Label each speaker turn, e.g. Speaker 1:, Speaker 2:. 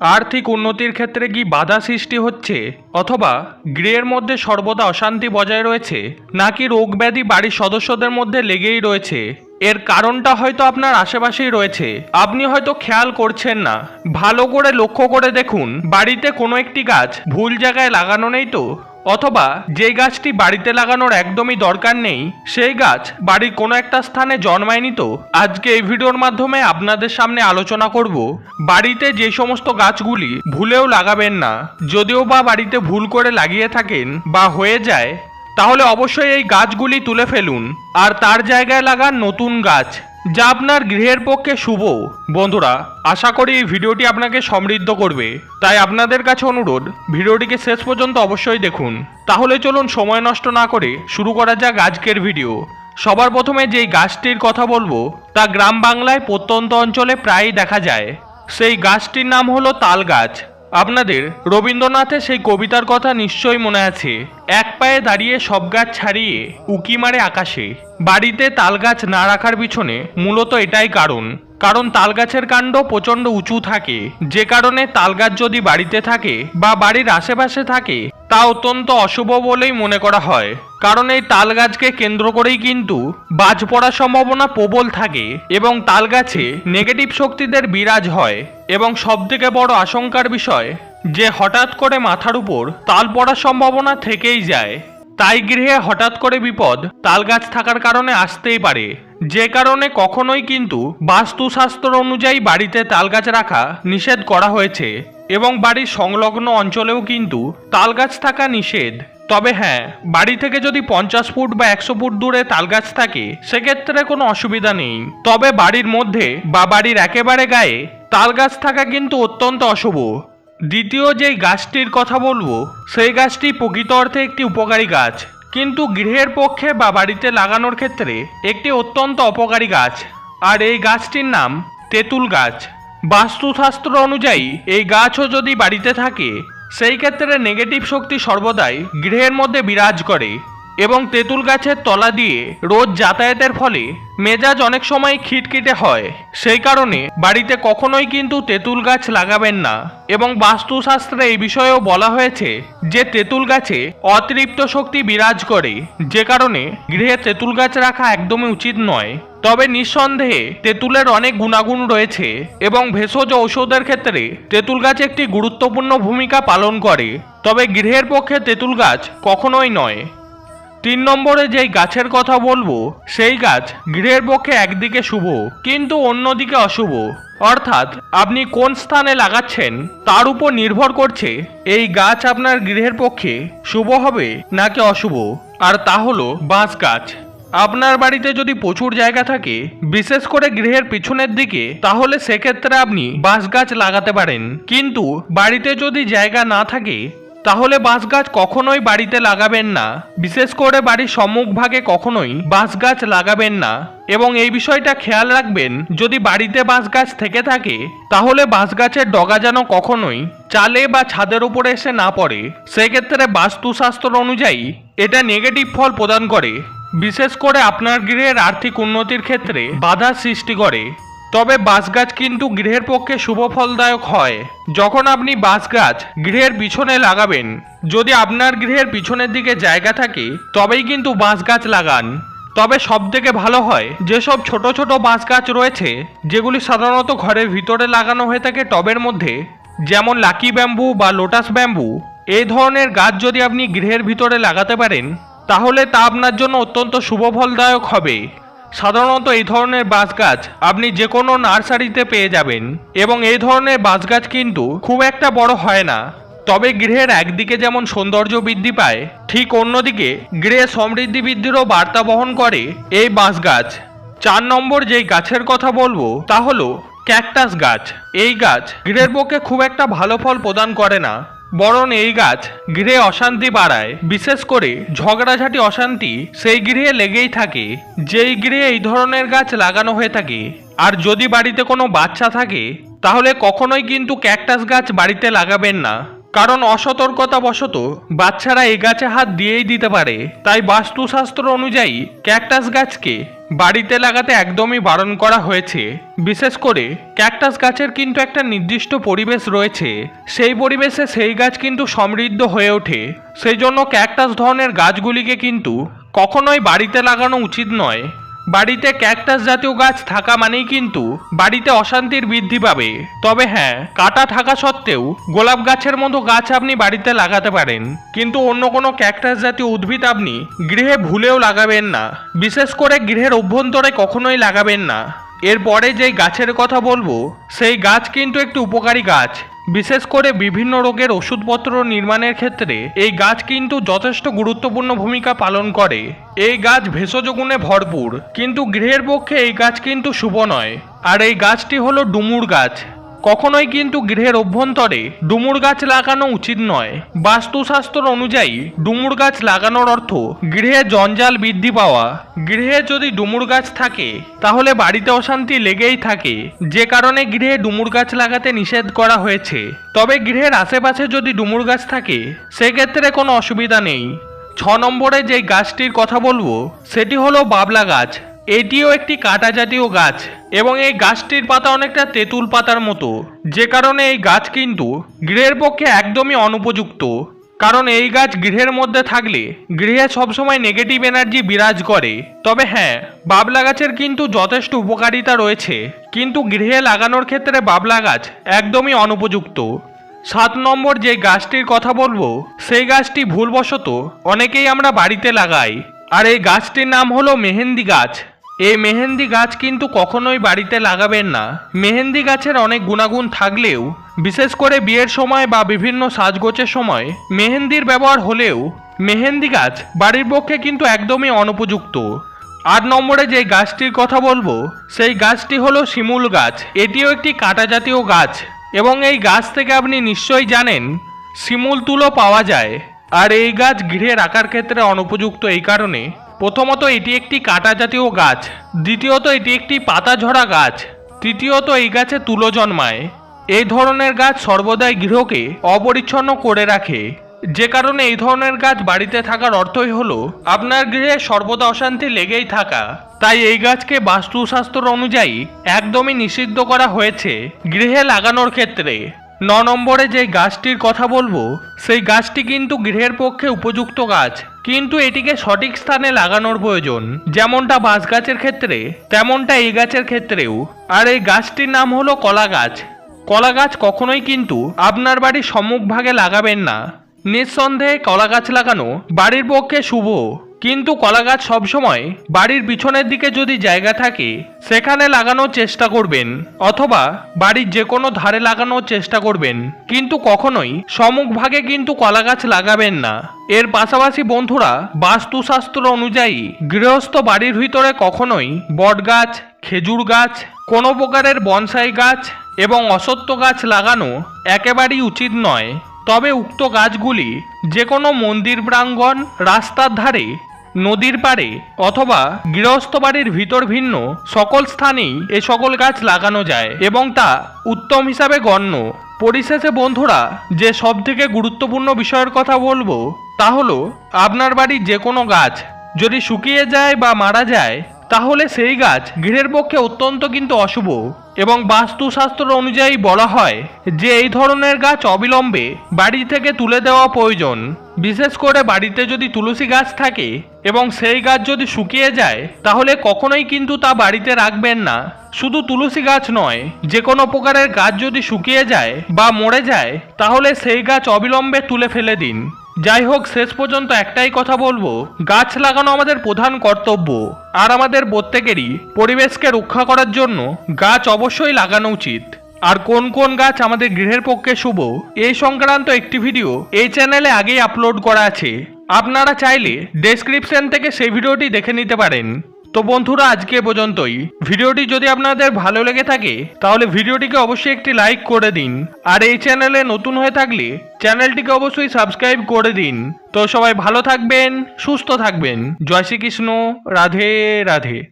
Speaker 1: আর্থিক উন্নতির ক্ষেত্রে কি বাধা সৃষ্টি হচ্ছে? অথবা গৃহের মধ্যে সর্বদা অশান্তি বজায় রয়েছে? নাকি রোগ ব্যাধি বাড়ির সদস্যদের মধ্যে লেগেই রয়েছে? এর কারণটা হয়তো আপনার আশেপাশেই রয়েছে। আপনি হয়তো খেয়াল করছেন না। ভালো করে লক্ষ্য করে দেখুন, বাড়িতে কোনো একটি গাছ ভুল জায়গায় লাগানো নেই তো? অথবা যে গাছটি বাড়িতে লাগানোর একদমই দরকার নেই, সেই গাছ বাড়ির কোনো একটা স্থানে জন্মায়নি তো। আজকে এই ভিডিওর মাধ্যমে আপনাদের সামনে আলোচনা করব, বাড়িতে যে সমস্ত গাছগুলি ভুলেও লাগাবেন না, যদিও বা বাড়িতে ভুল করে লাগিয়ে থাকেন বা হয়ে যায়, তাহলে অবশ্যই এই গাছগুলি তুলে ফেলুন। আর তার জায়গায় লাগান নতুন গাছ। যা আপনার গৃহের পক্ষে শুভ। বন্ধুরা, আশা করি এই ভিডিওটি আপনাকে সমৃদ্ধ করবে। তাই আপনাদের কাছে অনুরোধ, ভিডিওটিকে শেষ পর্যন্ত অবশ্যই দেখুন। তাহলে চলুন সময় নষ্ট না করে শুরু করা যাক আজকের ভিডিও। সবার প্রথমে যেই গাছটির কথা বলব, তা গ্রাম বাংলায় প্রত্যন্ত অঞ্চলে প্রায়ই দেখা যায়। সেই গাছটির নাম হলো তাল গাছ। আপনাদের রবীন্দ্রনাথের সেই কবিতার কথা নিশ্চয়ই মনে আছে। এক পায়ে দাঁড়িয়ে সব গাছ ছাড়িয়ে উকি মারে আকাশে। বাড়িতে তাল গাছ না রাখার পিছনে মূলত এটাই কারণ। কারণ তাল গাছের কাণ্ড প্রচণ্ড উঁচু থাকে। যে কারণে তাল গাছ যদি বাড়িতে থাকে বা বাড়ির আশেপাশে থাকে তা অত্যন্ত অশুভ বলেই মনে করা হয়। কারণ এই তাল গাছকে কেন্দ্র করেই কিন্তু বাজ পড়ার সম্ভাবনা প্রবল থাকে এবং তাল গাছে নেগেটিভ শক্তিদের বিরাজ হয় এবং সবথেকে বড় আশঙ্কার বিষয় যে হঠাৎ করে মাথার উপর তাল পড়ার সম্ভাবনা থেকেই যায়। তাই গৃহে হঠাৎ করে বিপদ তাল গাছ থাকার কারণে আসতেই পারে। যে কারণে কখনোই কিন্তু বাস্তুশাস্ত্র অনুযায়ী বাড়িতে তাল গাছ রাখা নিষেধ করা হয়েছে। এবং বাড়ির সংলগ্ন অঞ্চলেও কিন্তু তাল গাছ থাকা নিষেধ। তবে হ্যাঁ বাড়ি থেকে যদি পঞ্চাশ ফুট বা একশো ফুট দূরে তাল গাছ থাকে, সেক্ষেত্রে কোনো অসুবিধা নেই। তবে বাড়ির মধ্যে বা বাড়ির একেবারে গায়ে তাল গাছ থাকা কিন্তু অত্যন্ত অশুভ। দ্বিতীয় যেই গাছটির কথা বলব, সেই গাছটি প্রকৃত অর্থে একটি উপকারী গাছ। কিন্তু গৃহের পক্ষে বা বাড়িতে লাগানোর ক্ষেত্রে একটি অত্যন্ত অপকারী গাছ। আর এই গাছটির নাম তেঁতুল গাছ। বাস্তুশাস্ত্র অনুযায়ী, এই গাছও যদি বাড়িতে থাকে, সেই ক্ষেত্রে নেগেটিভ শক্তি সর্বদাই গৃহের মধ্যে বিরাজ করে এবং তেঁতুল গাছের তলা দিয়ে রোজ যাতায়াতের ফলে মেজাজ অনেক সময় খিটখিটে হয়। সেই কারণে বাড়িতে কখনোই কিন্তু তেঁতুল গাছ লাগাবেন না এবং বাস্তুশাস্ত্রে এই বিষয়েও বলা হয়েছে যে তেঁতুল গাছে অতিরিক্ত শক্তি বিরাজ করে। যে কারণে গৃহে তেঁতুল গাছ রাখা একদমই উচিত নয়। তবে নিঃসন্দেহে তেঁতুলের অনেক গুণাগুণ রয়েছে এবং ভেষজ ঔষধের ক্ষেত্রে তেঁতুল গাছ একটি গুরুত্বপূর্ণ ভূমিকা পালন করে। তবে গৃহের পক্ষে তেঁতুল গাছ কখনোই নয়। তিন নম্বরে যেই গাছের কথা বলব, সেই গাছ গৃহের পক্ষে একদিকে শুভ, কিন্তু অন্যদিকে অশুভ। অর্থাৎ আপনি কোন স্থানে লাগাচ্ছেন, তার উপর নির্ভর করছে এই গাছ আপনার গৃহের পক্ষে শুভ হবে নাকি অশুভ। আর তা হলো বাঁশ গাছ। আপনার বাড়িতে যদি প্রচুর জায়গা থাকে, বিশেষ করে গৃহের পিছনের দিকে, তাহলে সেক্ষেত্রে আপনি বাঁশ গাছ লাগাতে পারেন। কিন্তু বাড়িতে যদি জায়গা না থাকে, তাহলে বাঁশ গাছ কখনোই বাড়িতে লাগাবেন না। বিশেষ করে বাড়ির সম্মুখভাগে কখনোই বাঁশ গাছ লাগাবেন না। এবং এই বিষয়টা খেয়াল রাখবেন, যদি বাড়িতে বাঁশ গাছ থেকে থাকে, তাহলে বাঁশ গাছের ডগা যেন কখনোই চালে বা ছাদের উপরে এসে না পড়ে। সেক্ষেত্রে বাস্তুশাস্ত্র অনুযায়ী এটা নেগেটিভ ফল প্রদান করে। বিশেষ করে আপনার গৃহের আর্থিক উন্নতির ক্ষেত্রে বাধা সৃষ্টি করে। তবে বাঁশ গাছ কিন্তু গৃহের পক্ষে শুভ ফলদায়ক হয়। যখন আপনি বাঁশ গাছ গৃহের পিছনে লাগাবেন, যদি আপনার গৃহের পিছনের দিকে জায়গা থাকে, তবেই কিন্তু বাঁশ গাছ লাগান। তবে সব থেকে ভালো হয়, যেসব ছোট ছোট বাঁশ গাছ রয়েছে, যেগুলি সাধারণত ঘরের ভিতরে লাগানো হয়ে থাকে টবের মধ্যে, যেমন লাকি ব্যাম্বু বা লোটাস ব্যাম্বু এই ধরনের গাছ যদি আপনি গৃহের ভিতরে লাগাতে পারেন তাহলে তা আপনার জন্য অত্যন্ত শুভ ফলদায়ক হবে। সাধারণত এই ধরনের বাঁশ গাছ আপনি যে কোনো নার্সারিতে পেয়ে যাবেন এবং এই ধরনের বাঁশ গাছ কিন্তু খুব একটা বড় হয় না। তবে গৃহের একদিকে যেমন সৌন্দর্য বৃদ্ধি পায়, ঠিক অন্যদিকে গৃহে সমৃদ্ধি বৃদ্ধিরও বার্তা বহন করে এই বাঁশ গাছ চার নম্বর যেই গাছের কথা বলব, তা হলো ক্যাকটাস গাছ। এই গাছ গৃহের পক্ষে খুব একটা ভালো ফল প্রদান করে না। বরং এই গাছ গৃহে অশান্তি বাড়ায়। বিশেষ করে ঝগড়াঝাটি অশান্তি সেই গৃহে লেগেই থাকে। যেই গৃহে এই ধরনের গাছ লাগানো হয়ে থাকে। আর যদি বাড়িতে কোনো বাচ্চা থাকে, তাহলে কখনোই কিন্তু ক্যাকটাস গাছ বাড়িতে লাগাবেন না। কারণ অসতর্কতা বশত বাচ্চারা এই গাছে হাত দিয়েই দিতে পারে। তাই বাস্তুশাস্ত্র অনুযায়ী ক্যাকটাস গাছকে বাড়িতে লাগাতে একদমই বারণ করা হয়েছে। বিশেষ করে ক্যাকটাস গাছের কিন্তু একটা নির্দিষ্ট পরিবেশ রয়েছে। সেই পরিবেশে সেই গাছ কিন্তু সমৃদ্ধ হয়ে ওঠে। সেই জন্য ক্যাকটাস ধরনের গাছগুলিকে কিন্তু কখনোই বাড়িতে লাগানো উচিত নয়। বাড়িতে ক্যাকটাস জাতীয় গাছ থাকা মানেই কিন্তু বাড়িতে অশান্তির বৃদ্ধি পাবে। তবে হ্যাঁ কাটা থাকা সত্ত্বেও গোলাপ গাছের মতো গাছ আপনি বাড়িতে লাগাতে পারেন। কিন্তু অন্য কোনো ক্যাকটাস জাতীয় উদ্ভিদ আপনি গৃহে ভুলেও লাগাবেন না। বিশেষ করে গৃহের অভ্যন্তরে কখনোই লাগাবেন না। এরপরে যেই গাছের কথা বলব, সেই গাছ কিন্তু একটি উপকারী গাছ। বিশেষ করে বিভিন্ন রোগের ওষুধপত্র নির্মাণের ক্ষেত্রে এই গাছ কিন্তু যথেষ্ট গুরুত্বপূর্ণ ভূমিকা পালন করে। এই গাছ ভেষজ গুণে ভরপুর, কিন্তু গৃহের পক্ষে এই গাছ কিন্তু শুভ নয়। আর এই গাছটি হলো ডুমুর গাছ। কখনোই কিন্তু গৃহের অভ্যন্তরে ডুমুর গাছ লাগানো উচিত নয়। বাস্তুশাস্ত্র অনুযায়ী, ডুমুর গাছ লাগানোর অর্থ গৃহে জঞ্জাল বৃদ্ধি পাওয়া। গৃহে যদি ডুমুর গাছ থাকে, তাহলে বাড়িতে অশান্তি লেগেই থাকে। যে কারণে গৃহে ডুমুর গাছ লাগাতে নিষেধ করা হয়েছে। তবে গৃহের আশেপাশে যদি ডুমুর গাছ থাকে, সেক্ষেত্রে কোনো অসুবিধা নেই। ছ নম্বরে যে গাছটির কথা বলব, সেটি হলো বাবলা গাছ। এটিও একটি কাটা জাতীয় গাছ এবং এই গাছটির পাতা অনেকটা তেঁতুল পাতার মতো। যে কারণে এই গাছ কিন্তু গৃহের পক্ষে একদমই অনুপযুক্ত। কারণ এই গাছ গৃহের মধ্যে থাকলে গৃহে সবসময় নেগেটিভ এনার্জি বিরাজ করে। তবে হ্যাঁ বাবলা গাছের কিন্তু যথেষ্ট উপকারিতা রয়েছে। কিন্তু গৃহে লাগানোর ক্ষেত্রে বাবলা গাছ একদমই অনুপযুক্ত। সাত নম্বর যে গাছটির কথা বলব, সেই গাছটি ভুলবশত অনেকেই আমরা বাড়িতে লাগাই। আর এই গাছটির নাম হলো মেহেন্দি গাছ। এই মেহেন্দি গাছ কিন্তু কখনোই বাড়িতে লাগাবেন না। মেহেন্দি গাছের অনেক গুণাগুণ থাকলেও, বিশেষ করে বিয়ের সময় বা বিভিন্ন সাজগোজের সময়, মেহেন্দির ব্যবহার হলেও, মেহেন্দি গাছ বাড়ির পক্ষে কিন্তু একদমই অনুপযুক্ত। আট নম্বরে যে গাছটির কথা বলব, সেই গাছটি হলো শিমুল গাছ। এটিও একটি কাঁটা জাতীয় গাছ এবং এই গাছ থেকে আপনি নিশ্চয়ই জানেন, শিমুল তুলো পাওয়া যায়। আর এই গাছ গৃহে রাখার ক্ষেত্রে অনুপযুক্ত এই কারণে প্রথমত এটি একটি কাঁটা জাতীয় গাছ, দ্বিতীয়ত এটি একটি পাতা ঝরা গাছ, তৃতীয়ত এই গাছে তুলো জন্মায়। এই ধরনের গাছ সর্বদাই গৃহকে অপরিচ্ছন্ন করে রাখে। যে কারণে এই ধরনের গাছ বাড়িতে থাকার অর্থই হলো, আপনার গৃহে সর্বদা অশান্তি লেগেই থাকা। তাই এই গাছকে বাস্তুশাস্ত্র অনুযায়ী একদমই নিষিদ্ধ করা হয়েছে গৃহে লাগানোর ক্ষেত্রে। ন নম্বরে যে গাছটির কথা বলব, সেই গাছটি কিন্তু গৃহের পক্ষে উপযুক্ত গাছ। কিন্তু এটিকে সঠিক স্থানে লাগানোর প্রয়োজন। যেমনটা বাঁশ গাছের ক্ষেত্রে, তেমনটা এই গাছের ক্ষেত্রেও। আর এই গাছটির নাম হলো কলা গাছ। কলা গাছ কখনোই কিন্তু আপনার বাড়ির সম্মুখভাগে লাগাবেন না। নিঃসন্দেহে কলা গাছ লাগানো বাড়ির পক্ষে শুভ। কিন্তু কলা গাছ সবসময় বাড়ির পিছনের দিকে যদি জায়গা থাকে, সেখানে লাগানোর চেষ্টা করবেন, অথবা বাড়ির যে কোনো ধারে লাগানোর চেষ্টা করবেন। কিন্তু কখনোই সম্মুখভাগে কিন্তু কলা গাছ লাগাবেন না। এর পাশাপাশি বন্ধুরা, বাস্তুশাস্ত্র অনুযায়ী গৃহস্থ বাড়ির ভিতরে কখনোই বট গাছ খেজুর গাছ, কোনো প্রকারের বনসাই গাছ এবং অসত্য গাছ লাগানো একেবারেই উচিত নয়। তবে উক্ত গাছগুলি যে কোনো মন্দির প্রাঙ্গণ, রাস্তার ধারে নদীর পাড়ে অথবা গৃহস্থ বাড়ির ভিতর ভিন্ন সকল স্থানেই এ সকল গাছ লাগানো যায় এবং তা উত্তম হিসাবে গণ্য। পরিশেষে বন্ধুরা, যে সব থেকে গুরুত্বপূর্ণ বিষয়ের কথা বলব, তা হলো আপনার বাড়ির যে কোনো গাছ যদি শুকিয়ে যায় বা মারা যায়, তাহলে সেই গাছ গৃহের পক্ষে অত্যন্ত কিন্তু অশুভ এবং বাস্তুশাস্ত্র অনুযায়ী বলা হয় যে এই ধরনের গাছ অবিলম্বে বাড়ি থেকে তুলে দেওয়া প্রয়োজন। বিশেষ করে বাড়িতে যদি তুলসী গাছ থাকে এবং সেই গাছ যদি শুকিয়ে যায়, তাহলে কখনোই কিন্তু তা বাড়িতে রাখবেন না। শুধু তুলসী গাছ নয় যে কোনো প্রকারের গাছ যদি শুকিয়ে যায় বা মরে যায়, তাহলে সেই গাছ অবিলম্বে তুলে ফেলে দিন। যাই হোক, শেষ পর্যন্ত একটাই কথা বলব, গাছ লাগানো আমাদের প্রধান কর্তব্য। আর আমাদের প্রত্যেকেরই পরিবেশকে রক্ষা করার জন্য গাছ অবশ্যই লাগানো উচিত। আর কোন কোন গাছ আমাদের গৃহের পক্ষে শুভ, এই সংক্রান্ত একটি ভিডিও এই চ্যানেলে আগেই আপলোড করা আছে। আপনারা চাইলে ডেসক্রিপশন থেকে সেই ভিডিওটি দেখে নিতে পারেন। তো বন্ধুরা, আজকে পর্যন্তই। ভিডিওটি যদি আপনাদের ভালো লেগে থাকে, তাহলে ভিডিওটিকে অবশ্যই একটি লাইক করে দিন। আর এই চ্যানেলে নতুন হয়ে থাকলে চ্যানেলটিকে অবশ্যই সাবস্ক্রাইব করে দিন। তো সবাই ভালো থাকবেন, সুস্থ থাকবেন। জয় শ্রীকৃষ্ণ। রাধে রাধে।